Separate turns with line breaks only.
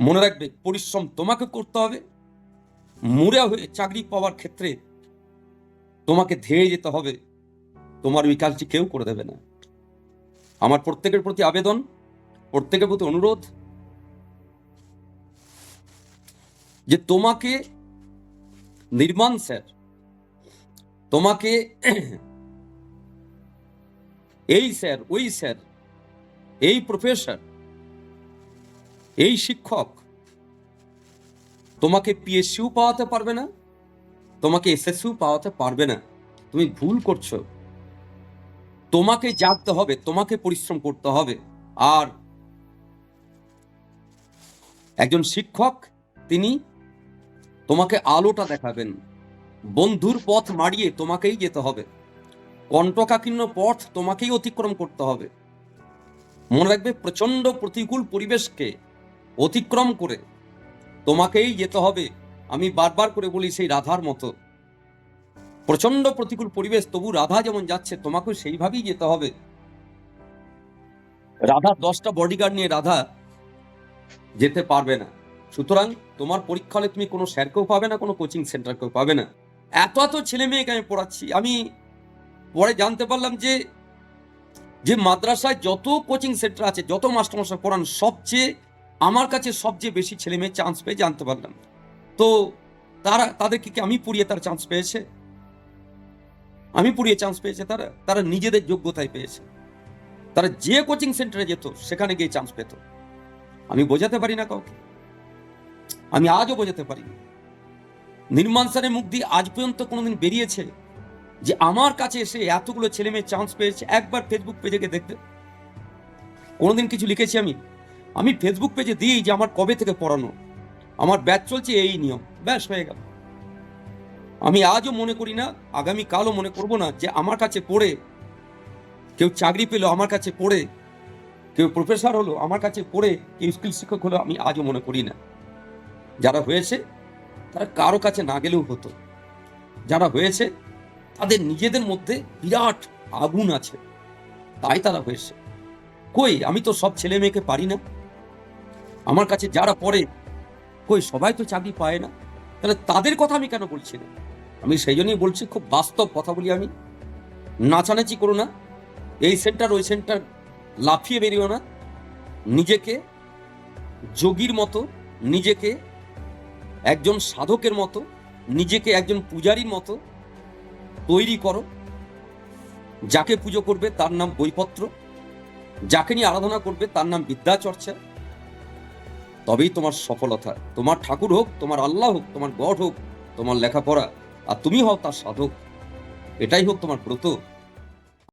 মনে রাখবে, পরিশ্রম তোমাকে করতে হবে। মুড়ে হয়ে চাকরি পাওয়ার ক্ষেত্রে তোমাকে ধেয়ে যেতে হবে। তোমার ওই কাজটি কেউ করে দেবে না। আমার প্রত্যেকের প্রতি আবেদন, প্রত্যেকের প্রতি অনুরোধ যে তোমাকে নির্মাণ, স্যার, তোমাকে এই, স্যার, ওই, স্যার, এই প্রফেসর এই শিক্ষক তোমাকে পিএসসিও পাওয়াতে পারবে না? তোমাকে এসএসসিও পাওয়াতে পারবে না। তুমি ভুল করছ। তোমাকে জাগতে হবে, তোমাকে পরিশ্রম করতে হবে। আর একজন শিক্ষক, তিনি তোমাকে আলোটা দেখাবেন। বন্ধুর পথ মারিয়ে তোমাকেই যেতে হবে। কণ্ঠকাকীর্ণ পথ তোমাকেই অতিক্রম করতে হবে। মনে রাখবে প্রচণ্ড প্রতিকূল পরিবেশকে অতিক্রম করে। তোমাকেই যেতে হবে, আমি বারবার করে বলি সেই রাধার মতো। প্রচণ্ড প্রতিকূল পরিবেশ, তবু রাধা যেমন যাচ্ছে, তোমাকেও সেইভাবেই যেতে হবে। রাধা দশটা বডিগার্ড নিয়ে রাধা যেতে পারবে না। সুতরাং তোমার পরীক্ষা হলে তুমি কোনো স্যারকেও পাবে না, কোনো কোচিং সেন্টারকেও পাবে না। এত এত ছেলে মেয়েকে আমি পড়াচ্ছি, আমি পরে জানতে পারলাম যে যে মাদ্রাসায় যত কোচিং সেন্টার আছে, যত মাস্টারমশাই পড়ান, সবচেয়ে আমার কাছে সবচেয়ে বেশি ছেলে মেয়ে চান্স পেয়ে জানতে পারলাম। তো তারা, তাদেরকে কি আমি পুড়িয়ে তার চান্স পেয়েছে? আমি পুড়িয়ে চান্স পেয়েছে, তারা তারা নিজেদের যোগ্যতায় পেয়েছে। তারা যে কোচিং সেন্টারে যেত, সেখানে গিয়ে চান্স পেত। আমি বোঝাতে পারি না কাউকে। আমি আজও বোঝাতে পারিনি নির্মাণ স্যারের মুখ দিয়ে আজ পর্যন্ত কোনোদিন বেরিয়েছে যে আমার কাছে এসে এতগুলো ছেলে মেয়ে চান্স পেয়েছে, একবার ফেসবুক পেজে গিয়ে দেখবে কোনোদিন কিছু লিখেছি আমি? আমি ফেসবুক পেজে দিই যে আমার কবে থেকে পড়ানো। আমার ব্যাচ চলছে এই নিয়ম। ব্যাস, হয়ে গেল। আমি আজও মনে করি না আগামী কালও মনে করব না যে আমার কাছে পড়ে, কেউ চাকরি পেল আমার কাছে পড়ে, কেউ প্রফেসর হলো আমার কাছে পড়ে, কেউ স্কুল শিক্ষক হলো, আমি আজও মনে করি না। যারা হয়েছে, তারা কারও কাছে না গেলেও হতো। যারা হয়েছে, তাদের নিজেদের মধ্যে বিরাট আগুন আছে। তাই তারা হয়েছে। কই, আমি তো সব ছেলে মেয়েকে পারি না। আমার কাছে যারা পড়ে, কই সবাই তো চাকরি পায় না? তাহলে তাদের কথা আমি কেন বলছি না? আমি সেই জন্যই বলছি, খুব বাস্তব কথা বলি আমি। নাচানাচি করো না। এই সেন্টার, ওই সেন্টার লাফিয়ে বেরিও না। নিজেকে যোগীর মতো, নিজেকে একজন সাধকের মতো, নিজেকে একজন পূজারীর মতো তৈরি করো। যাকে পুজো করবে তার নাম বইপত্র, যাকে নিয়ে আরাধনা করবে তার নাম বিদ্যাচর্চা। তবেই তোমার সফলতা তোমার ঠাকুর হোক, তোমার আল্লাহ হোক, তোমার গড হোক, তোমার লেখাপড়া, আর তুমি হও তার সাধক। এটাই হোক তোমার ব্রত।